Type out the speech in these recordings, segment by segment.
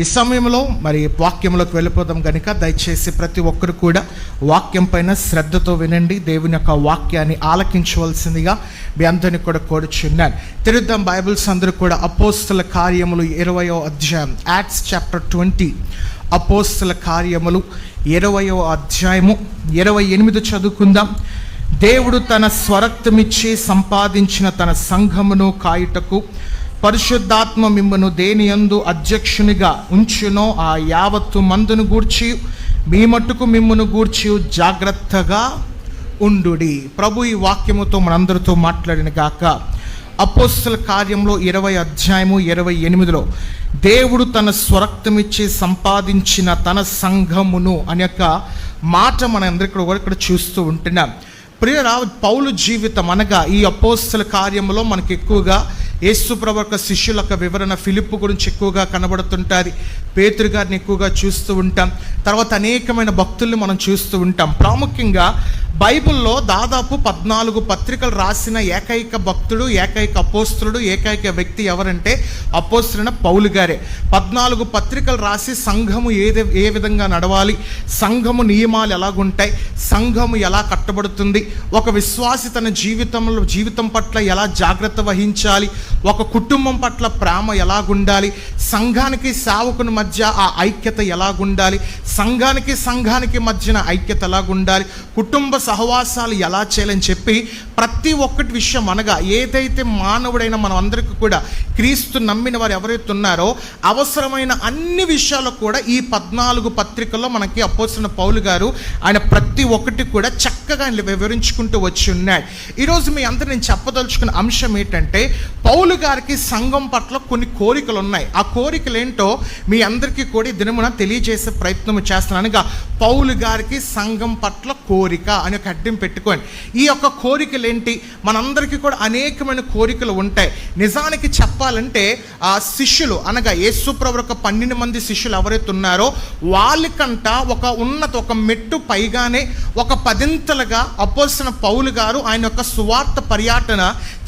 ఈ సమయంలో మరి వాక్యంలోకి వెళ్ళిపోదాం కనుక దయచేసి ప్రతి ఒక్కరు కూడా వాక్యం పైన శ్రద్ధతో వినండి. దేవుని యొక్క వాక్యాన్ని ఆలకించవలసిందిగా మీ అందరిని కూడా కోరుచున్నాను. తిరుద్దాం బైబిల్స్ అందరూ కూడా అపోస్తుల కార్యములు ఇరవయో అధ్యాయం యాడ్స్ చాప్టర్ ట్వంటీ. అపోస్తుల కార్యములు ఇరవయో అధ్యాయము ఇరవై ఎనిమిది చదువుకుందాం. దేవుడు తన స్వరక్తమిచ్చి సంపాదించిన తన సంఘమును కాయుటకు పరిశుద్ధాత్మ మిమ్మను దేని యందు అధ్యక్షునిగా ఉంచునో ఆ యావత్తు మందును గూర్చి మీ మట్టుకు మిమ్మను గూర్చి జాగ్రత్తగా ఉండుడి. ప్రభు ఈ వాక్యముతో మనందరితో మాట్లాడిన గాక. అపోస్తుల కార్యంలో ఇరవై అధ్యాయము ఇరవై ఎనిమిదిలో దేవుడు తన స్వరక్తమిచ్చి సంపాదించిన తన సంఘమును అనే యొక్క మాట మన అందరికీ ఇక్కడ చూస్తూ ఉంటున్నాం. ప్రియరా పౌలు జీవితం అనగా ఈ అపోస్తల కార్యంలో మనకి ఎక్కువగా యేసు ప్రవర్క శిష్యుల యొక్క వివరణ ఫిలిప్ గురించి ఎక్కువగా కనబడుతుంటుంది. పేతురు గారిని ఎక్కువగా చూస్తూ ఉంటాం. తర్వాత అనేకమైన భక్తుల్ని మనం చూస్తూ ఉంటాం. ప్రాముఖ్యంగా బైబిల్లో దాదాపు పద్నాలుగు పత్రికలు రాసిన ఏకైక భక్తుడు ఏకైక అపోస్తుడు ఏకైక వ్యక్తి ఎవరంటే అపోస్తున్న పౌలు గారే. పద్నాలుగు పత్రికలు రాసి సంఘము ఏది ఏ విధంగా నడవాలి సంఘము నియమాలు ఎలాగుంటాయి సంఘము ఎలా కట్టబడుతుంది ఒక విశ్వాసి తన జీవితంలో జీవితం పట్ల ఎలా జాగ్రత్త వహించాలి ఒక కుటుంబం పట్ల ప్రేమ ఎలాగుండాలి? సంఘానికి సేవకుని మధ్య ఆ ఐక్యత ఎలాగుండాలి? సంఘానికి సంఘానికి మధ్యన ఐక్యత ఎలాగుండాలి? కుటుంబ సహవాసాలు ఎలా చేయాలని చెప్పి ప్రతి ఒక్కటి విషయం అనగా ఏదైతే మానవుడైన మనం అందరికీ కూడా క్రీస్తు నమ్మిన వారు ఎవరైతే ఉన్నారో అవసరమైన అన్ని విషయాలు కూడా ఈ పద్నాలుగు పత్రికల్లో మనకి అపోసిన పౌలు గారు ఆయన ప్రతి ఒక్కటి కూడా చక్కగా ఆయన వివరించుకుంటూ వచ్చి ఉన్నాయి ఈరోజు మీ అందరూ నేను చెప్పదలుచుకున్న అంశం ఏంటంటే పౌలు గారికి సంఘం పట్ల కొన్ని కోరికలు ఉన్నాయి ఆ కోరికలు ఏంటో మీ అందరికీ కూడా దినమున తెలియజేసే ప్రయత్నం చేస్తున్నాను. అనగా పౌలు గారికి సంఘం పట్ల కోరిక అని ఒక అడ్డం పెట్టుకోండి. ఈ యొక్క కోరికలు ఏంటి మనందరికీ కూడా అనేకమైన కోరికలు ఉంటాయి. నిజానికి చెప్పాలంటే ఆ శిష్యులు అనగా యేసుప్రభు ఒక పన్నెండు మంది శిష్యులు ఎవరైతే ఉన్నారో వాళ్ళకంట ఒక ఉన్నత ఒక మెట్టు పైగానే ఒక పదింతలుగా అపోసిన పౌలు గారు ఆయన యొక్క సువార్త పర్యటన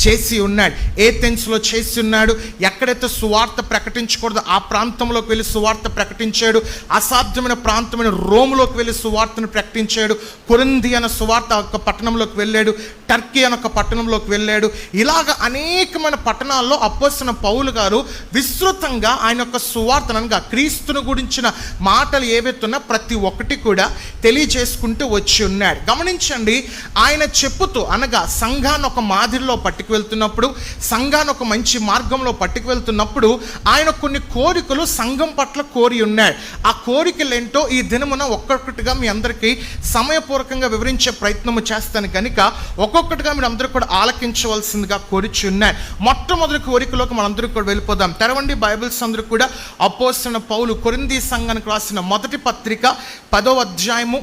చేసి ఉన్నాడు. ఏథెన్స్లో చేసి ఉన్నాడు. ఎక్కడైతే సువార్త ప్రకటించకూడదో ఆ ప్రాంతంలోకి వెళ్ళి సువార్త ప్రకటించాడు. అసాధ్యమైన ప్రాంతమైన రోమ్లోకి వెళ్ళి సువార్తను ప్రకటించాడు. కొరింది అన్న సువార్త ఒక పట్టణంలోకి వెళ్ళాడు. టర్కీ అన్న ఒక పట్టణంలోకి వెళ్ళాడు. ఇలాగ అనేకమైన పట్టణాల్లో అప్పొస్తున్న పౌలు గారు విస్తృతంగా ఆయన యొక్క సువార్తను అనగా క్రీస్తును గురించిన మాటలు ఏవైతున్నా ప్రతి ఒక్కటి కూడా తెలియజేసుకుంటూ వచ్చి ఉన్నాడు. గమనించండి ఆయన చెప్పుతూ అనగా సంఘాన్ని ఒక మాదిరిలో పట్టుకు వెళ్తున్నప్పుడు సంఘాన్ని ఒక మంచి మార్గంలో పట్టుకు వెళ్తున్నప్పుడు ఆయన కొన్ని కోరికలు సంఘం పట్ల కోరి ఉన్నాయి. ఆ కోరికలు ఏంటో ఈ దినమున ఒక్కొక్కటిగా మీ అందరికీ సమయపూర్వకంగా వివరించే ప్రయత్నము చేస్తాను కనుక ఒక్కొక్కటిగా మీరు అందరూ కూడా ఆలకించవలసిందిగా కోరిచి ఉన్నాయి. మొట్టమొదటి కోరికలోకి మనందరూ కూడా వెళ్ళిపోదాం. తెరవండి బైబిల్స్ అందరూ కూడా. అపోసిన పౌలు కొరింది సంఘానికి రాసిన మొదటి పత్రిక పదో అధ్యాయము.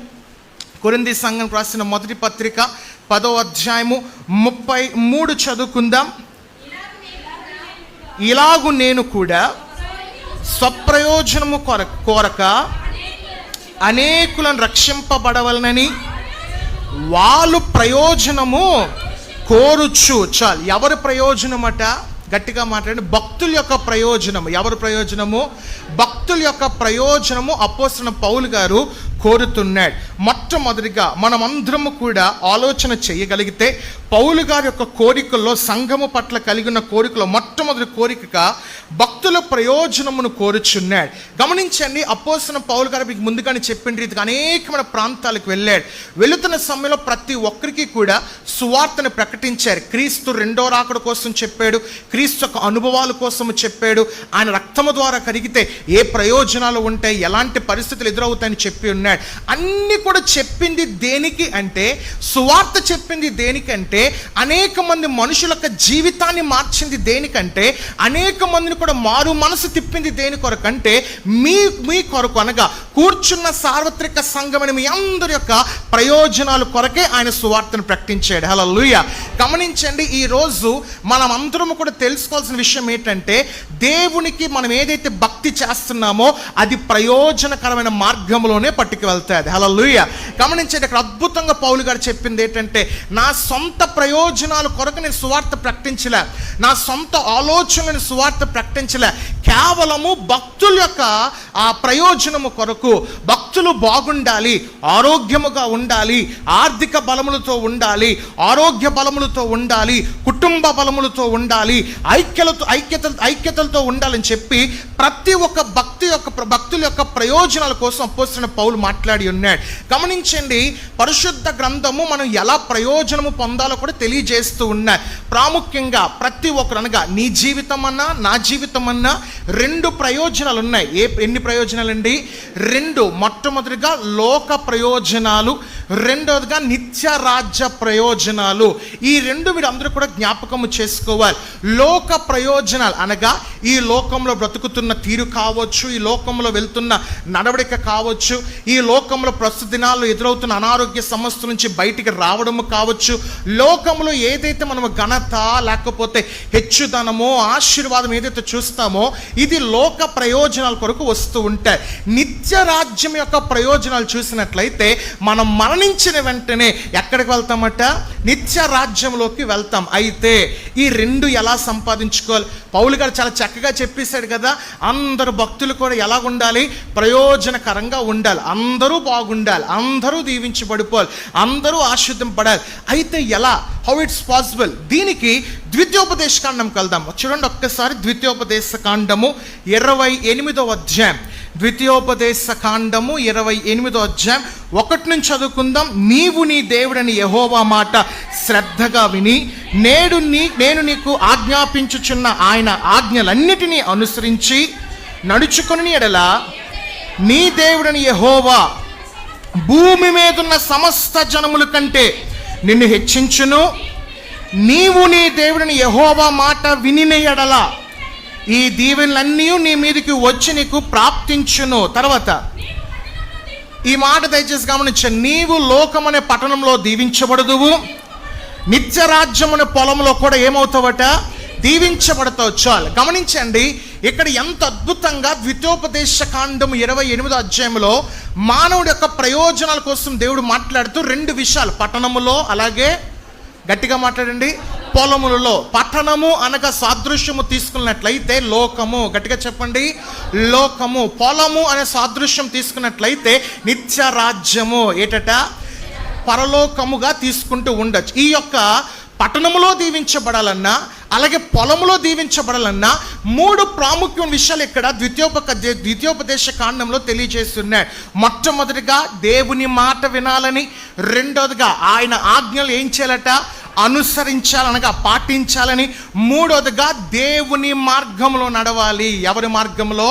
కొరింది సంఘం రాసిన మొదటి పత్రిక పదో అధ్యాయము ముప్పై మూడు చదువుకుందాం. ఇలాగు నేను కూడా స్వప్రయోజనము కొర కోరక అనేకులను రక్షింపబడవలనని వాళ్ళు ప్రయోజనము కోరుచు. చాలు ఎవరి ప్రయోజనం అట గట్టిగా మాట్లాడి భక్తుల యొక్క ప్రయోజనము. ఎవరి ప్రయోజనము? భక్తుల యొక్క ప్రయోజనము అపోసిన పౌలు గారు కోరుతున్నాడు. మొట్టమొదటిగా మనమందరము కూడా ఆలోచన చేయగలిగితే పౌలు గారి యొక్క కోరికల్లో సంఘము పట్ల కలిగిన కోరికలో మొట్టమొదటి కోరికగా భక్తుల ప్రయోజనమును కోరుచున్నాడు. గమనించండి అపోసిన పౌలు గారు మీకు ముందుగానే చెప్పిన రీతిగా అనేకమైన ప్రాంతాలకు వెళ్ళాడు. వెళుతున్న సమయంలో ప్రతి ఒక్కరికి కూడా సువార్తను ప్రకటించారు. క్రీస్తు రెండో రాకడ కోసం చెప్పాడు క్రీస్తు యొక్క అనుభవాల కోసం చెప్పాడు. ఆయన రక్తము ద్వారా కరిగితే ఏ ప్రయోజనాలు ఉంటాయి ఎలాంటి పరిస్థితులు ఎదురవుతాయని చెప్పి ఉన్నాడు. అన్ని కూడా చెప్పింది దేనికి అంటే సువార్త చెప్పింది దేనికంటే అనేక మంది మనుషుల యొక్క జీవితాన్ని మార్చింది దేనికంటే అనేక మందిని కూడా మారు మనసు తిప్పింది దేని కొరకంటే మీ మీ కొరకు అనగా కూర్చున్న సార్వత్రిక సంఘమైన మీ అందరి యొక్క ప్రయోజనాల కొరకే ఆయన సువార్తను ప్రకటించాడు. హలో లూయ గమనించండి ఈ రోజు మనం అందరం కూడా తెలుసుకోవాల్సిన విషయం ఏంటంటే దేవునికి మనం ఏదైతే భక్తి చేస్తున్నామో అది ప్రయోజనకరమైన మార్గంలోనే పట్టుకు లోపలికి వెళ్తాయి. హలో లూయ గమనించేది అక్కడ అద్భుతంగా పౌలు గారు చెప్పింది ఏంటంటే నా సొంత ప్రయోజనాల కొరకు నేను సువార్త ప్రకటించలే. నా సొంత ఆలోచనలను సువార్త ప్రకటించలే. కేవలము భక్తుల యొక్క ఆ ప్రయోజనము కొరకు భక్తులు బాగుండాలి ఆరోగ్యముగా ఉండాలి ఆర్థిక బలములతో ఉండాలి ఆరోగ్య బలములతో ఉండాలి కుటుంబ బలములతో ఉండాలి ఐక్యలతో ఐక్యత ఐక్యతలతో ఉండాలని చెప్పి ప్రతి ఒక్క భక్తి యొక్క భక్తుల యొక్క ప్రయోజనాల కోసం అపోస్తున్న పౌలు మాట్లాడి ఉన్నాడు. గమనించండి పరిశుద్ధ గ్రంథము మనం ఎలా ప్రయోజనము పొందాలో కూడా తెలియజేస్తూ ఉన్నాయి. ప్రాముఖ్యంగా ప్రతి ఒక్కరు అనగా నీ జీవితం అన్నా నా జీవితం అన్నా రెండు ప్రయోజనాలు ఉన్నాయి ఏ ఎన్ని ప్రయోజనాలు అండి రెండు మొట్టమొదటిగా లోక ప్రయోజనాలు రెండవదిగా నిత్య రాజ్య ప్రయోజనాలు. ఈ రెండు మీరు అందరూ కూడా జ్ఞాపకము చేసుకోవాలి. లోక ప్రయోజనాలు అనగా ఈ లోకంలో బ్రతుకుతున్న తీరు కావచ్చు ఈ లోకంలో వెళ్తున్న నడవడిక కావచ్చు ఈ ఈ లోకంలో ప్రస్తుత దినాల్లో ఎదురవుతున్న అనారోగ్య సమస్య నుంచి బయటికి రావడము కావచ్చు. లోకంలో ఏదైతే మనము ఘనత లేకపోతే హెచ్చుదనమో ఆశీర్వాదం ఏదైతే చూస్తామో ఇది లోక ప్రయోజనాల కొరకు వస్తూ ఉంటాయి. నిత్య రాజ్యం యొక్క ప్రయోజనాలు చూసినట్లయితే మనం మరణించిన వెంటనే ఎక్కడికి వెళ్తామట? నిత్య రాజ్యంలోకి వెళ్తాం. అయితే ఈ రెండు ఎలా సంపాదించుకోవాలి? పౌలు గారు చాలా చక్కగా చెప్పేశాడు కదా అందరు భక్తులు కూడా ఎలా ఉండాలి ప్రయోజనకరంగా ఉండాలి. అందరూ బాగుండాలి అందరూ దీవించబడిపోవాలి అందరూ ఆశ్రదింపడాలి అయితే ఎలా? హౌ ఇట్స్ పాసిబుల్ దీనికి ద్వితీయోపదేశ కాండం కలుదాం చూడండి ఒక్కసారి ద్వితీయోపదేశ కాండము ఇరవై ఎనిమిదో అధ్యాయం. ద్వితీయోపదేశ కాండము ఇరవై ఎనిమిదో అధ్యాయం. ఒకటి నుంచి చదువుకుందాం. నీవు నీ దేవుడని యహోవా మాట శ్రద్ధగా విని నేడు నీ నేను నీకు ఆజ్ఞాపించుచున్న ఆయన ఆజ్ఞలన్నిటినీ అనుసరించి నడుచుకుని ఎడల నీ దేవుడని యహోవా భూమి మీదున్న సమస్త జనముల కంటే నిన్ను హెచ్చించును. నీవు నీ దేవుడిని యహోవా మాట వినిన ఎడల ఈ దీవెనలన్నీ నీ మీదకి వచ్చి నీకు ప్రాప్తించును. తర్వాత ఈ మాట దయచేసి గమనించండి నీవు లోకమనే పట్టణంలో దీవించబడదువు. నిత్యరాజ్యమనే పొలంలో కూడా ఏమవుతావట? దీవించబడతావు. చాలు గమనించండి ఇక్కడ ఎంత అద్భుతంగా ద్వితోపదేశ కాండం ఇరవై ఎనిమిదో అధ్యాయంలో మానవుడి యొక్క ప్రయోజనాల కోసం దేవుడు మాట్లాడుతూ రెండు విషయాలు. పట్టణములో అలాగే గట్టిగా మాట్లాడండి పొలములలో. పట్టణము అనగా సాదృశ్యము తీసుకున్నట్లయితే లోకము. గట్టిగా చెప్పండి లోకము. పొలము అనే సాదృశ్యం తీసుకున్నట్లయితే నిత్య రాజ్యము. ఏటట? పరలోకముగా తీసుకుంటూ ఉండొచ్చు. ఈ యొక్క పట్టణములో దీవించబడాలన్నా అలాగే పొలంలో దీవించబడాలన్నా మూడు ప్రాముఖ్యం విషయాలు ఇక్కడ ద్వితీయోపక ద్వితీయోపదేశ కాండంలో తెలియజేస్తున్నాయి. మొట్టమొదటిగా దేవుని మాట వినాలని రెండోదిగా ఆయన ఆజ్ఞలు ఏం చేయాలట? అనుసరించాలనగా పాటించాలని మూడోదిగా దేవుని మార్గంలో నడవాలి. ఎవరి మార్గంలో?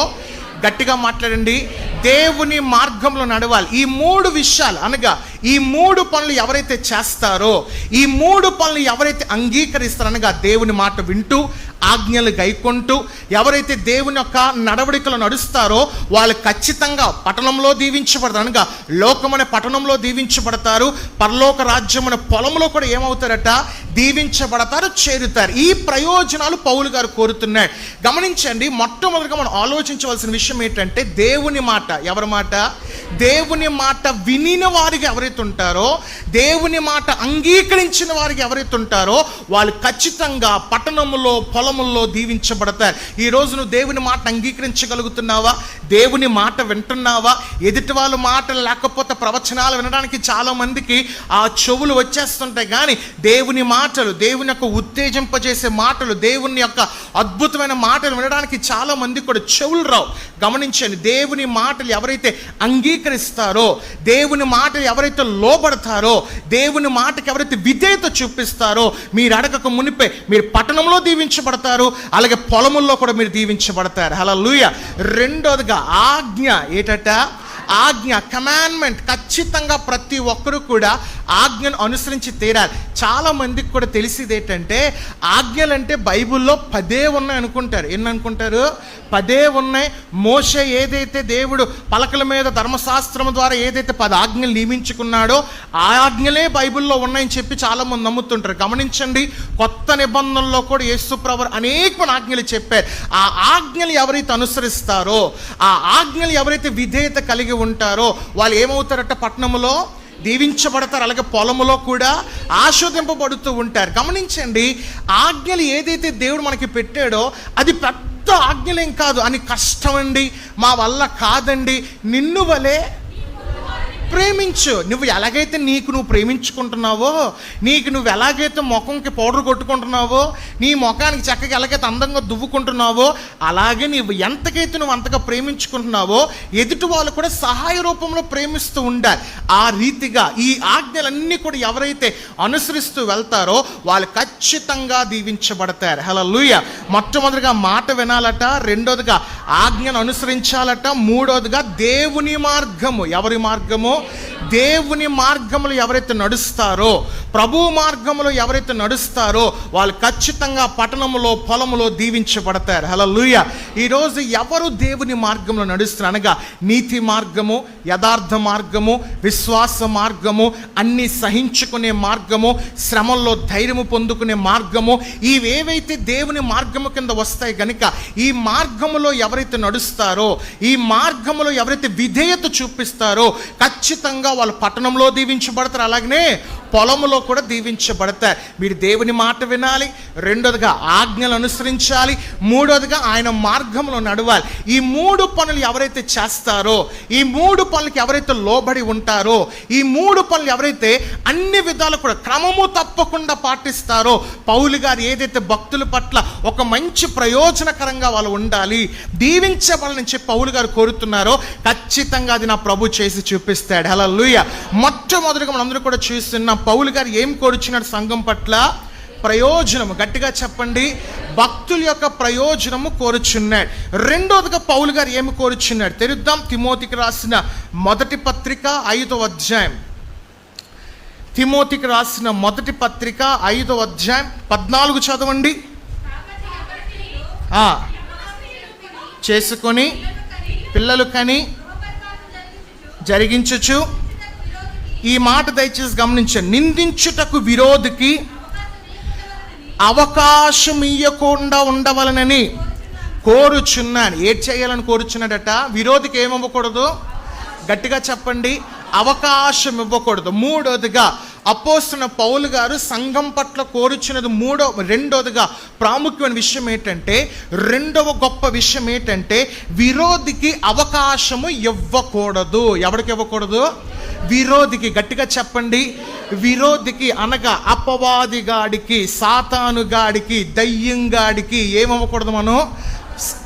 గట్టిగా మాట్లాడండి. దేవుని మార్గంలో నడవాలి. ఈ మూడు విషయాలు అనగా ఈ మూడు పనులు ఎవరైతే చేస్తారో ఈ మూడు పనులు ఎవరైతే అంగీకరిస్తారో అనగా దేవుని మాట వింటూ ఆజ్ఞలు గైకొంటూ ఎవరైతే దేవుని యొక్క నడవడికలు నడుస్తారో వాళ్ళు ఖచ్చితంగా పట్టణంలో దీవించబడతారు. అనగా లోకమనే పట్టణంలో దీవించబడతారు. పరలోక రాజ్యం అనే పొలంలో కూడా ఏమవుతారట? దీవించబడతారు చేరుతారు. ఈ ప్రయోజనాలు పౌలు గారు కోరుతున్నాడు. గమనించండి మొట్టమొదటిగా మనం ఆలోచించవలసిన విషయం ఏంటంటే దేవుని మాట ఎవరి మాట? దేవుని మాట వినిన వారికి ఎవరైతే ఉంటారో దేవుని మాట అంగీకరించిన వారికి ఎవరైతే ఉంటారో వాళ్ళు ఖచ్చితంగా పట్టణములో పొలముల్లో దీవించబడతారు. ఈ రోజు నువ్వు దేవుని మాట అంగీకరించగలుగుతున్నావా? దేవుని మాట వింటున్నావా? ఎదుటి వాళ్ళ మాటలు లేకపోతే ప్రవచనాలు వినడానికి చాలా మందికి ఆ చెవులు వచ్చేస్తుంటాయి. కానీ దేవుని మాటలు దేవుని యొక్క ఉత్తేజింపజేసే మాటలు దేవుని యొక్క అద్భుతమైన మాటలు వినడానికి చాలా మంది కూడా చెవులు రావు. గమనించండి దేవుని మాటలు ఎవరైతే అంగీ అంగీకరిస్తారో దేవుని మాట ఎవరైతే లోబడతారో దేవుని మాటకి ఎవరైతే విధేయత చూపిస్తారో మీరు అడగక మునిపే మీరు పట్టణంలో దీవించబడతారు అలాగే పొలముల్లో కూడా మీరు దీవించబడతారు. అలా లూయ రెండోదిగా ఆజ్ఞ ఏటట? ఆజ్ఞ కమాండ్మెంట్ ఖచ్చితంగా ప్రతి ఒక్కరూ కూడా ఆజ్ఞను అనుసరించి తీరాలి. చాలా మందికి కూడా తెలిసింది ఏంటంటే ఆజ్ఞలు అంటే బైబిల్లో పదే ఉన్నాయి అనుకుంటారు. ఎన్ని అనుకుంటారు పదే ఉన్నాయి. మోషే ఏదైతే దేవుడు పలకల మీద ధర్మశాస్త్రం ద్వారా ఏదైతే పది ఆజ్ఞలు నియమించుకున్నాడో ఆ ఆజ్ఞలే బైబిల్లో ఉన్నాయని చెప్పి చాలామంది నమ్ముతుంటారు. గమనించండి కొత్త నిబంధనలో కూడా యేసుప్రవర్ అనేకమైన ఆజ్ఞలు చెప్పారు. ఆ ఆజ్ఞలు ఎవరైతే అనుసరిస్తారో ఆ ఆజ్ఞలు ఎవరైతే విధేయత కలిగి ఉంటారో వాళ్ళు ఏమవుతారట పట్టణంలో దీవించబడతారు. అలాగే పొలములో కూడా ఆస్వాదింపబడుతూ ఉంటారు. గమనించండి ఆజ్ఞలు ఏదైతే దేవుడు మనకి పెట్టాడో అది పెద్ద ఆజ్ఞలేం కాదు. అని కష్టమండి మా వల్ల కాదండి. నిన్ను వలే ప్రేమించు. నువ్వు ఎలాగైతే నీకు నువ్వు ప్రేమించుకుంటున్నావో నీకు నువ్వు ఎలాగైతే ముఖంకి పౌడర్ కొట్టుకుంటున్నావో నీ ముఖానికి చక్కగా ఎలాగైతే అందంగా దువ్వుకుంటున్నావో అలాగే నువ్వు ఎంతకైతే నువ్వు అంతగా ప్రేమించుకుంటున్నావో ఎదుటి వాళ్ళు కూడా సహాయ రూపంలో ప్రేమిస్తూ ఉండాలి. ఆ రీతిగా ఈ ఆజ్ఞలన్నీ కూడా ఎవరైతే అనుసరిస్తూ వెళ్తారో వాళ్ళు ఖచ్చితంగా దీవించబడతారు. హలో లూయ మొట్టమొదటిగా మాట వినాలట రెండోదిగా ఆజ్ఞను అనుసరించాలట మూడోదిగా దేవుని మార్గము. ఎవరి మార్గము? దేవుని మార్గములు ఎవరైతే నడుస్తారో ప్రభు మార్గములు ఎవరైతే నడుస్తారో వాళ్ళు ఖచ్చితంగా పట్టణములో పొలములో దీవించబడతారు. హలో లూయ ఈరోజు ఎవరు దేవుని మార్గంలో నడుస్తున్నారు అనగా నీతి మార్గము యథార్థ మార్గము విశ్వాస మార్గము అన్ని సహించుకునే మార్గము శ్రమంలో ధైర్యము పొందుకునే మార్గము ఇవేవైతే దేవుని మార్గము కింద వస్తాయి కనుక ఈ మార్గములో ఎవరైతే నడుస్తారో ఈ మార్గములో ఎవరైతే విధేయత చూపిస్తారో ఖచ్చితంగా ఖచ్చితంగా వాళ్ళు పట్టణంలో దీవించబడతారు. అలాగనే పొలంలో కూడా దీవించబడతారు. మీరు దేవుని మాట వినాలి రెండోదిగా ఆజ్ఞలు అనుసరించాలి మూడోదిగా ఆయన మార్గంలో నడవాలి. ఈ మూడు పనులు ఎవరైతే చేస్తారో ఈ మూడు పనులకి ఎవరైతే లోబడి ఉంటారో ఈ మూడు పనులు ఎవరైతే అన్ని విధాలు కూడా క్రమము తప్పకుండా పాటిస్తారో పౌలు గారు ఏదైతే భక్తుల పట్ల ఒక మంచి ప్రయోజనకరంగా వాళ్ళు ఉండాలి దీవించబడాలని చెప్పి పౌలు గారు కోరుతున్నారో ఖచ్చితంగా అది నా ప్రభు చేసి చూపిస్తాడు. హలో లూయ మొట్టమొదటిగా మనందరూ కూడా చూస్తున్న పౌలు గారు ఏం కోరుచున్నాడు సంఘం పట్ల? ప్రయోజనము. గట్టిగా చెప్పండి. భక్తుల యొక్క ప్రయోజనము కోరుచున్నాడు. రెండోదిగా పౌలు గారు ఏమి కోరుచున్నాడు? తెరుద్దాం తిమోతికి రాసిన మొదటి పత్రిక ఐదో అధ్యాయం. తిమోతికి రాసిన మొదటి పత్రిక ఐదో అధ్యాయం. పద్నాలుగు చదవండి. చేసుకొని పిల్లలు కని జరిగించచ్చు ఈ మాట దయచేసి గమనించండి. నిందించుటకు విరోధికి అవకాశం ఇవ్వకుండా ఉండవలనని కోరుచున్నాను. ఏడ్ చేయాలని కోరుచున్నాడట? విరోధికి ఏమవ్వకూడదు గట్టిగా చెప్పండి. అవకాశం ఇవ్వకూడదు. మూడోదిగా అపోస్తున్న పౌలు గారు సంఘం పట్ల కోరుచున్నది మూడో రెండోదిగా ప్రాముఖ్యమైన విషయం ఏంటంటే రెండవ గొప్ప విషయం ఏంటంటే విరోధికి అవకాశము ఇవ్వకూడదు. ఎవరికి ఇవ్వకూడదు? విరోధికి. గట్టిగా చెప్పండి. విరోధికి అనగా అపవాదిగాడికి సాతానుగాడికి దయ్యంగాడికి ఏమవ్వకూడదు మనం?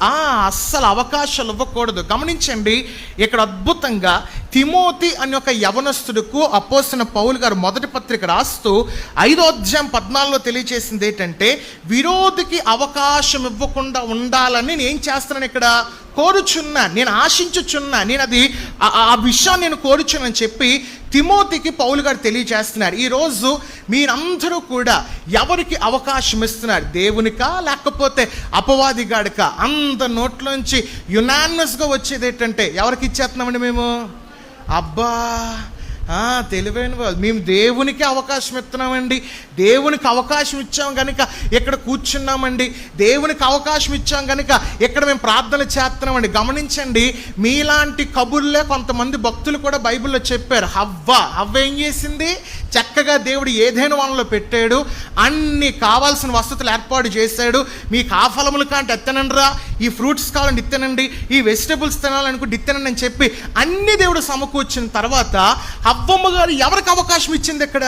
అస్సలు అవకాశాలు ఇవ్వకూడదు. గమనించండి ఇక్కడ అద్భుతంగా తిమోతి అనే ఒక యవనస్తుడుకు అపోసిన పౌలు గారు మొదటి పత్రిక రాస్తూ ఐదో అధ్యాయం పద్నాలుగులో తెలియజేసింది ఏంటంటే విరోధికి అవకాశం ఇవ్వకుండా ఉండాలని నేను ఏం చేస్తున్నాను ఇక్కడ? కోరుచున్నా నేను ఆశించుచున్నా నేను అది ఆ- విషయాన్ని నేను కోరుచున్నాను చెప్పి తిమోతికి పౌలు గారు తెలియజేస్తున్నారు. ఈరోజు మీరందరూ కూడా ఎవరికి అవకాశం ఇస్తున్నారు? దేవునికా లేకపోతే అపవాదిగాడికా? అంత నోట్లోంచి యునానిమస్గా వచ్చేది ఏంటంటే ఎవరికి ఇచ్చేస్తున్నామండి మేము? అబ్బా ఆ, తెలివైన వాళ్ళు. మేము దేవునికి అవకాశం ఇస్తున్నామండి. దేవునికి అవకాశం ఇచ్చాం కనుక ఇక్కడ కూర్చున్నామండి. దేవునికి అవకాశం ఇచ్చాం కనుక ఇక్కడ మేము ప్రార్థన చేస్తున్నామండి. గమనించండి మీలాంటి కబుర్లే కొంతమంది భక్తులు కూడా బైబిల్లో చెప్పారు. హవ్వ హవ్వ ఏం చేసింది? చక్కగా దేవుడు ఏదైనా వనలో పెట్టాడు. అన్ని కావాల్సిన వసతులు ఏర్పాటు చేశాడు. మీకు ఆ ఫలములు కాంటే ఎత్తనండిరా ఈ ఫ్రూట్స్ కావాలంటే ఇత్తనండి. ఈ వెజిటబుల్స్ తినాలనుకుంటే ఇత్తనండి అని చెప్పి అన్ని దేవుడు సమకూర్చిన తర్వాత అవ్వమ్మ గారు ఎవరికి అవకాశం ఇచ్చింది ఇక్కడ?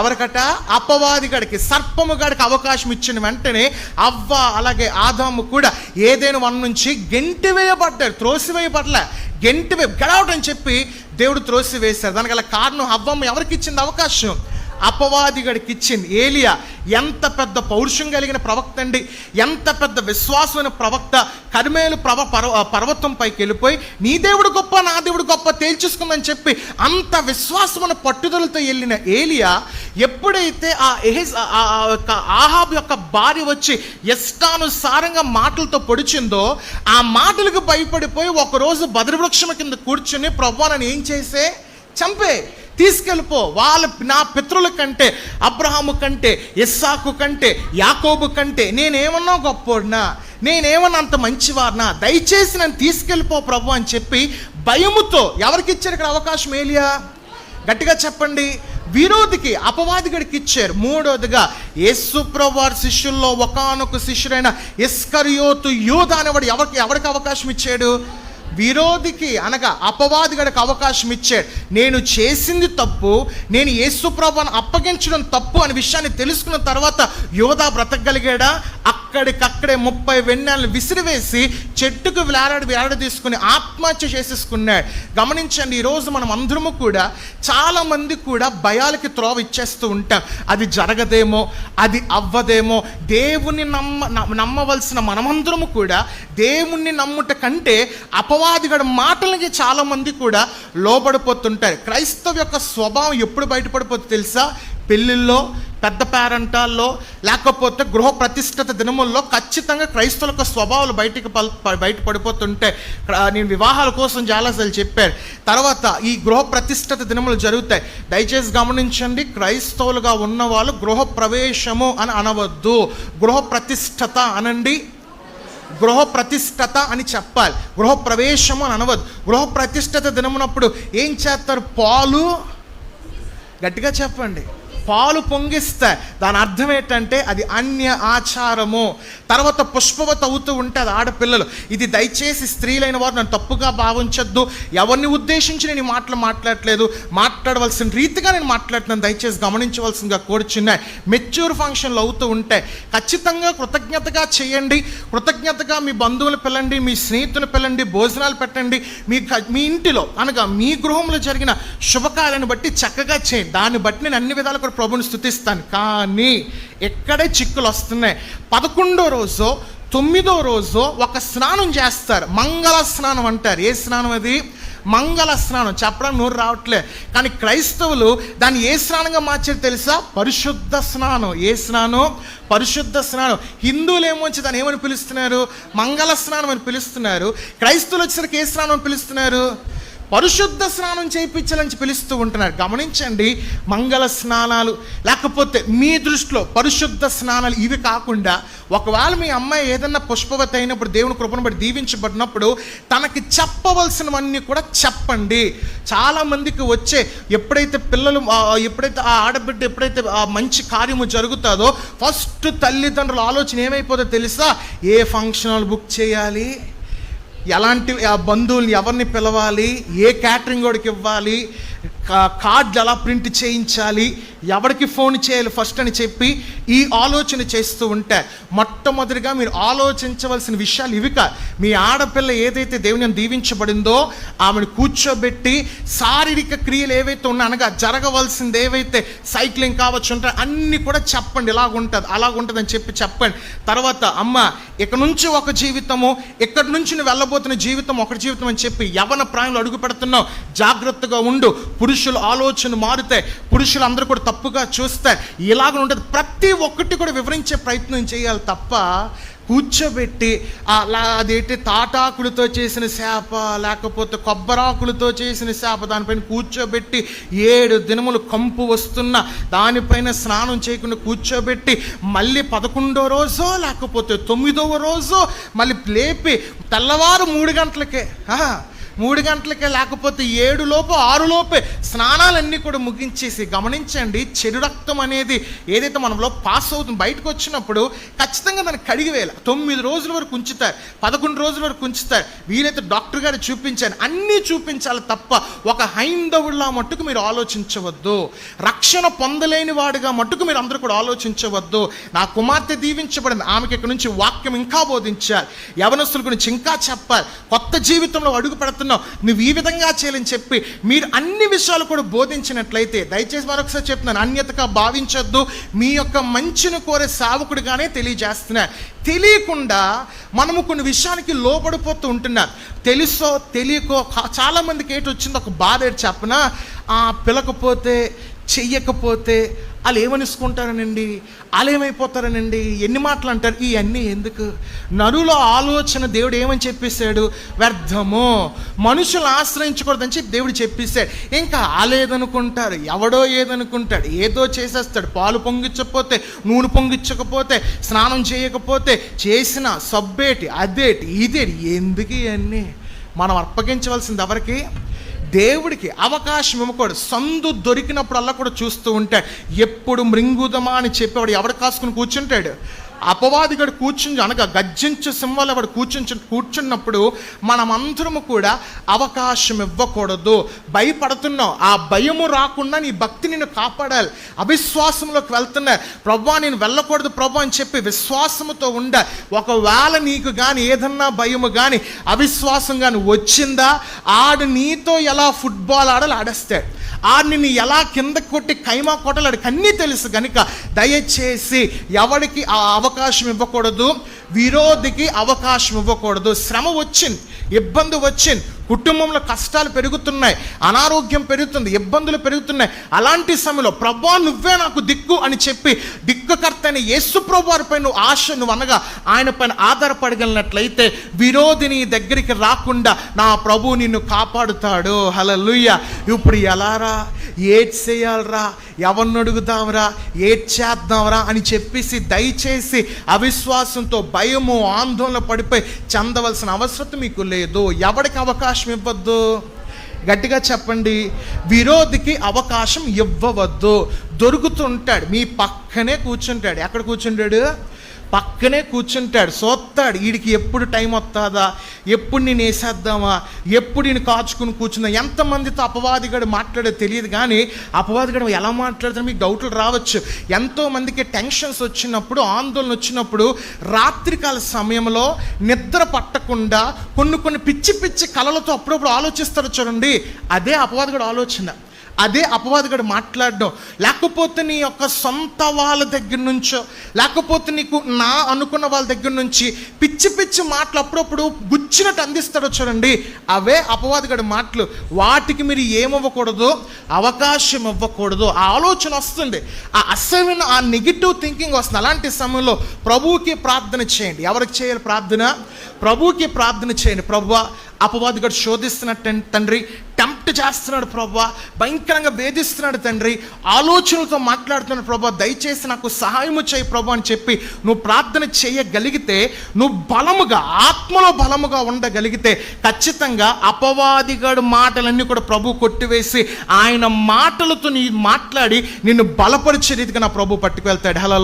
ఎవరికట? అపవాది గడికి. సర్పము గడికి అవకాశం ఇచ్చిన వెంటనే అవ్వ అలాగే ఆదాము కూడా ఏదైనా వన్ నుంచి గెంటి వేయబడ్డారు. త్రోసివేయబడలే గెంటి వే గడవట్ చెప్పి దేవుడు త్రోసి వేశారు. దానికి గల కారణం అవ్వమ్మ ఎవరికి ఇచ్చింది అవకాశం? అపవాదిగడికి ఇచ్చింది ఏలియా ఎంత పెద్ద పౌరుషం కలిగిన ప్రవక్త అండి. ఎంత పెద్ద విశ్వాసమైన ప్రవక్త. కరిమేలు ప్రవ పర్వ పర్వతం పైకి వెళ్ళిపోయి నీ దేవుడు గొప్ప నా దేవుడు గొప్ప తేల్చేసుకుందని చెప్పి అంత విశ్వాసమైన పట్టుదలతో వెళ్ళిన ఏలియా ఎప్పుడైతే ఆ ఎహెజ్ ఆ- యొక్క ఆహాబ్ యొక్క భార్య వచ్చి ఇష్టానుసారంగా మాటలతో పొడిచిందో ఆ మాటలకు భయపడిపోయి ఒకరోజు బద్రవృక్షం కింద కూర్చుని ప్రభు నన్ను ఏం చేసే? చంపే. తీసుకెళ్ళిపో. వాళ్ళ నా పితృల కంటే అబ్రహాము కంటే ఇస్సాకు కంటే యాకోబు కంటే నేనేమన్నా గొప్పోడినా నేనేమన్నా అంత మంచివారినా దయచేసి నన్ను తీసుకెళ్ళిపో ప్రభు అని చెప్పి భయముతో ఎవరికి ఇచ్చారు ఇక్కడ అవకాశం ఏలియా? గట్టిగా చెప్పండి. విరోధికి అపవాదిగడికి ఇచ్చారు. మూడోదిగా యేసుప్రవారి శిష్యుల్లో ఒకానొక శిష్యుడైన ఇస్కరియోతు యూధ అనేవాడు ఎవరికి ఎవరికి అవకాశం ఇచ్చాడు? విరోధికి అనగా అపవాదిగడికి అవకాశం ఇచ్చాడు. నేను చేసింది తప్పు నేను యేసుప్రభను అప్పగించడం తప్పు అనే విషయాన్ని తెలుసుకున్న తర్వాత యోధా బ్రతకగలిగాడా? అక్కడికక్కడే ముప్పై వెన్నెలను విసిరివేసి చెట్టుకు వేలాడి వేలాడ తీసుకుని ఆత్మహత్య చేసేసుకున్నాడు. గమనించండి ఈరోజు మనం అందరము కూడా చాలామంది కూడా భయాలకి త్రోవ ఇచ్చేస్తూ ఉంటాం. అది జరగదేమో అది అవ్వదేమో దేవుని నమ్మ నమ్మ- నమ్మవలసిన మనమందరము కూడా దేవుణ్ణి నమ్ముట కంటే అపవాదిగడ మాటలకి చాలా మంది కూడా లోబడిపోతుంటారు. క్రైస్తవ యొక్క స్వభావం ఎప్పుడు బయటపడిపోతుంది తెలుసా? పెళ్ళిళ్ళలో పెద్ద పేరంటాల్లో లేకపోతే గృహ ప్రతిష్టత దినముల్లో ఖచ్చితంగా క్రైస్తవుల యొక్క స్వభావాలు బయటికి పల్- ప- బయట పడిపోతుంటే నేను వివాహాల కోసం చాలాసార్లు చెప్పారు. తర్వాత ఈ గృహ ప్రతిష్టత దినములు జరుగుతాయి. దయచేసి గమనించండి క్రైస్తవులుగా ఉన్న వాళ్ళు గృహ ప్రవేశము అని అనవద్దు. గృహ ప్రతిష్టత అనండి గృహ ప్రతిష్టత అని చెప్పాలి. గృహ ప్రవేశము అని అనవద్దు. గృహ ప్రతిష్టత దినమునప్పుడు ఏం చేస్తారు? పాలు. గట్టిగా చెప్పండి. పాలు పొంగిస్తే దాని అర్థం ఏంటంటే అది అన్య ఆచారము. తర్వాత పుష్పవత అవుతూ ఉంటే అది ఆడపిల్లలు. ఇది దయచేసి స్త్రీలైన వారు నన్ను తప్పుగా భావించొద్దు. ఎవరిని ఉద్దేశించి నేను ఈ మాటలు మాట్లాడలేదు మాట్లాడవలసిన రీతిగా నేను మాట్లాడుతున్నాను దయచేసి గమనించవలసిందిగా కోరుచున్నాయి. మెచ్యూర్ ఫంక్షన్లు అవుతూ ఉంటాయి ఖచ్చితంగా కృతజ్ఞతగా చేయండి. కృతజ్ఞతగా మీ బంధువులు పిల్లండి మీ స్నేహితులు పిల్లండి భోజనాలు పెట్టండి. మీ మీ ఇంటిలో అనగా మీ గృహంలో జరిగిన శుభకార్యాన్ని బట్టి చక్కగా చేయండి. దాన్ని బట్టి నేను అన్ని విధాలు కూడా ప్రభుని స్థుతిస్తాను కానీ ఎక్కడే చిక్కులు వస్తున్నాయి. పదకొండో రోజు తొమ్మిదో రోజు ఒక స్నానం చేస్తారు. మంగళ స్నానం అంటారు. ఏ స్నానం అది? మంగళ స్నానం. చెప్పడం నోరు రావట్లే. కానీ క్రైస్తవులు దాన్ని ఏ స్నానంగా మార్చారు తెలుసా? పరిశుద్ధ స్నానం. ఏ స్నానం? పరిశుద్ధ స్నానం. హిందువులు ఏమొచ్చి దాన్ని ఏమని పిలుస్తున్నారు? మంగళ స్నానం అని పిలుస్తున్నారు. క్రైస్తవులు వచ్చేసరికి ఏ స్నానం అని పిలుస్తున్నారు? పరిశుద్ధ స్నానం చేయించాలని పిలుస్తూ ఉంటున్నారు. గమనించండి మంగళ స్నానాలు లేకపోతే మీ దృష్టిలో పరిశుద్ధ స్నానాలు ఇవి కాకుండా ఒకవేళ మీ అమ్మాయి ఏదన్నా పుష్పవతి అయినప్పుడు దేవుని కృపను బట్టి దీవించబడినప్పుడు తనకి చెప్పవలసినవన్నీ కూడా చెప్పండి. చాలామందికి వచ్చే ఎప్పుడైతే పిల్లలు ఎప్పుడైతే ఆ ఆడబిడ్డ ఎప్పుడైతే ఆ మంచి కార్యము జరుగుతుందో ఫస్ట్ తల్లిదండ్రుల ఆలోచన ఏమైపోతుందో తెలుసా? ఏ ఫంక్షన్ హాల్ బుక్ చేయాలి? ఎలాంటి ఆ బంధువుల్ని ఎవరిని పిలవాలి ఏ క్యాటరింగ్ వాడికి ఇవ్వాలి కా- ఎలా ప్రింట్ చేయించాలి ఎవరికి ఫోన్ చేయాలి ఫస్ట్ అని చెప్పి ఈ ఆలోచన చేస్తూ ఉంటే మొట్టమొదటిగా మీరు ఆలోచించవలసిన విషయాలు ఇవి మీ ఆడపిల్ల ఏదైతే దేవుని దీవించబడిందో ఆమెను కూర్చోబెట్టి శారీరక క్రియలు ఏవైతే ఉన్నా అనగా జరగవలసింది ఏవైతే సైక్లింగ్ కావచ్చు ఉంటాయి అన్నీ కూడా చెప్పండి. ఇలాగుంటుంది ఉంటుంది అని చెప్పి చెప్పండి. తర్వాత అమ్మ ఇక నుంచి ఒక జీవితము ఇక్కడి నుంచి నువ్వు వెళ్ళబోతున్న జీవితం ఒక జీవితం అని చెప్పి యవన ప్రాయంలో అడుగు పెడుతున్నావు. జాగ్రత్తగా ఉండు. పురుషుల ఆలోచన మారితే పురుషులు అందరూ కూడా తప్పుగా చూస్తారు ఇలాగ ఉంటుంది ప్రతి ఒక్కటి కూడా వివరించే ప్రయత్నం చేయాలి తప్ప కూర్చోబెట్టి అలా అదేంటి తాటాకులతో చేసిన శాప లేకపోతే కొబ్బరాకులతో చేసిన శాప దానిపైన కూర్చోబెట్టి ఏడు దినములు కంపు వస్తున్న దానిపైన స్నానం చేయకుండా కూర్చోబెట్టి మళ్ళీ పదకొండో రోజో లేకపోతే తొమ్మిదవ రోజో మళ్ళీ లేపి తెల్లవారు మూడు గంటలకే. మూడు గంటలకే లేకపోతే ఏడు లోపు ఆరు లోపే స్నానాలన్నీ కూడా ముగించేసి గమనించండి. చెడు రక్తం అనేది ఏదైతే మనలో పాస్ అవుతుంది బయటకు వచ్చినప్పుడు ఖచ్చితంగా దాన్ని కడిగివేయాలి తొమ్మిది రోజుల వరకు ఉంచుతారు పదకొండు రోజుల వరకు ఉంచుతారు. వీలైతే డాక్టర్ గారు చూపించారు. అన్నీ చూపించాలి తప్ప ఒక హైందవుడిలా మట్టుకు మీరు ఆలోచించవద్దు. రక్షణ పొందలేని వాడిగా మట్టుకు మీరు అందరూ కూడా ఆలోచించవద్దు. నా కుమార్తె దీవించబడింది. ఆమెకి ఇక్కడ నుంచి వాక్యం ఇంకా బోధించాలి. యవనస్తుల గురించి ఇంకా చెప్పాలి. కొత్త జీవితంలో అడుగు పెడతారు. మాట్లాడుతున్నావు నువ్వు ఈ విధంగా చేయాలని చెప్పి మీరు అన్ని విషయాలు కూడా బోధించినట్లయితే దయచేసి మరొకసారి చెప్తున్నాను అన్యతగా భావించొద్దు. మీ యొక్క మంచిని కోరే సావకుడిగానే తెలియజేస్తున్నా. తెలియకుండా మనము కొన్ని విషయానికి లోపడిపోతూ ఉంటున్నారు తెలుసో తెలియకో చాలామందికి ఏటొచ్చిందో ఏంటి వచ్చింది ఒక బాధ చెప్పనా? ఆ పిలకపోతే చెయ్యకపోతే వాళ్ళు ఏమనిసుకుంటారనండి వాళ్ళు ఏమైపోతారనండి? ఎన్ని మాటలు అంటారు? ఇవన్నీ ఎందుకు? నరుల ఆలోచన దేవుడు ఏమని చెప్పేశాడు? వ్యర్థము. మనుషులు ఆశ్రయించకూడదని చెప్పి దేవుడు చెప్పేశాడు. ఇంకా ఆలేదనుకుంటారు ఎవడో ఏదనుకుంటాడు? ఏదో చేసేస్తాడు. పాలు పొంగించకపోతే నూనె పొంగించకపోతే స్నానం చేయకపోతే చేసిన సబ్బేటి అదేటి ఇదేటి ఎందుకు ఇవన్నీ? మనం అప్పగించవలసింది ఎవరికి? దేవుడికి అవకాశం ఇవ్వకూడదు. సందు దొరికినప్పుడల్లా కూడా చూస్తూ ఉంటే ఎప్పుడు మృంగుదమా అని చెప్పేవాడు ఎవడు కాసుకుని కూర్చుంటాడు? అపవాదిగడు కూర్చుని అనగా గర్జించు సింహాలు వాడు కూర్చుని కూర్చున్నప్పుడు మనమందరము కూడా అవకాశం ఇవ్వకూడదు. భయపడుతున్నావు ఆ భయము రాకుండా నీ భక్తి నిన్ను కాపాడాలి. అవిశ్వాసంలోకి వెళ్తున్నా. ప్రభా నేను వెళ్ళకూడదు ప్రభా అని చెప్పి విశ్వాసముతో ఉండ. ఒకవేళ నీకు కానీ ఏదన్నా భయము కానీ అవిశ్వాసం కానీ వచ్చిందా? ఆడు నీతో ఎలా ఫుట్బాల్ ఆడాలి ఆడేస్తాడు. ఆడు నిన్ను ఎలా కింద కొట్టి కైమా కొట్టాలి ఆడికి అన్నీ తెలుసు కనుక దయచేసి ఎవడికి ఆ అవకాశం ఇవ్వకూడదు. విరోధికి అవకాశం ఇవ్వకూడదు. శ్రమ వచ్చింది ఇబ్బంది వచ్చింది. కుటుంబంలో కష్టాలు పెరుగుతున్నాయి అనారోగ్యం పెరుగుతుంది ఇబ్బందులు పెరుగుతున్నాయి. అలాంటి సమయంలో ప్రభా నువ్వే నాకు దిక్కు అని చెప్పి దిక్కుకర్త అయిన యేసు ప్రభువారిపై నువ్వు ఆశ నువ్వు అనగా ఆయన పైన ఆధారపడగలిగినట్లయితే విరోధి నీ దగ్గరికి రాకుండా నా ప్రభు నిన్ను కాపాడుతాడు. హలలుయ్య ఇప్పుడు ఎలారా ఏడ్ చేయాలరా ఎవరిని అడుగుదాంరా ఏడ్ చేద్దాంరా అని చెప్పేసి దయచేసి అవిశ్వాసంతో భయము ఆందోళన పడిపోయి చెందవలసిన అవసరం మీకు లేదు. ఎవరికి అవకాశం ఇవ్వద్దు? గట్టిగా చెప్పండి. విరోధికి అవకాశం ఇవ్వవద్దు. దొరుకుతుంటాడు. మీ పక్కనే కూర్చుంటాడు. ఎక్కడ కూర్చుంటాడు? పక్కనే కూర్చుంటాడు సోత్తాడు వీడికి ఎప్పుడు టైం వస్తుందా ఎప్పుడు నేను వేసేద్దామా? ఎప్పుడు నేను కాచుకుని కూర్చుందా? ఎంతమందితో అపవాదిగాడు మాట్లాడో తెలియదు కానీ అపవాదిగాడు ఎలా మాట్లాడుతున్నా మీకు డౌట్లు రావచ్చు. ఎంతోమందికి టెన్షన్స్ వచ్చినప్పుడు ఆందోళన వచ్చినప్పుడు రాత్రికాల సమయంలో నిద్ర పట్టకుండా కొన్ని కొన్ని పిచ్చి పిచ్చి కళలతో అప్పుడప్పుడు ఆలోచిస్తారు చూడండి. అదే అపవాదిగాడు ఆలోచన. అదే అపవాదిగాడు మాట్లాడడం. లేకపోతే నీ యొక్క సొంత వాళ్ళ దగ్గర నుంచో లేకపోతే నీకు నా అనుకున్న వాళ్ళ దగ్గర నుంచి పిచ్చి పిచ్చి మాటలు అప్పుడప్పుడు ఇచ్చినట్టు అందిస్తాడో చూడండి. అవే అపవాదిగాడి మాటలు. వాటికి మీరు ఏమవ్వకూడదు? అవకాశం ఇవ్వకూడదు. ఆ ఆలోచన వస్తుంది. ఆ అసమైన ఆ నెగిటివ్ థింకింగ్ వస్తుంది. అలాంటి సమయంలో ప్రభువుకి ప్రార్థన చేయండి. ఎవరికి చేయాలి ప్రార్థన? ప్రభువుకి ప్రార్థన చేయండి. ప్రభువ అపవాదిగాడు శోధిస్తున్నట్టు తండ్రి టెంప్ట్ చేస్తున్నాడు ప్రభా భయంకరంగా వేధిస్తున్నాడు తండ్రి ఆలోచనలతో మాట్లాడుతున్నాడు ప్రభా దయచేసి నాకు సహాయము చేయి ప్రభా అని చెప్పి నువ్వు ప్రార్థన చేయగలిగితే నువ్వు బలముగా ఆత్మలో బలముగా ఉండగలిగితే ఖచ్చితంగా అపవాదిగాడు మాటలన్నీ కూడా ప్రభు కొట్టివేసి ఆయన మాటలతో నీ మాట్లాడి నిన్ను బలపరిచే రీతిగా నా ప్రభు పట్టుకు వెళ్తాడు హలో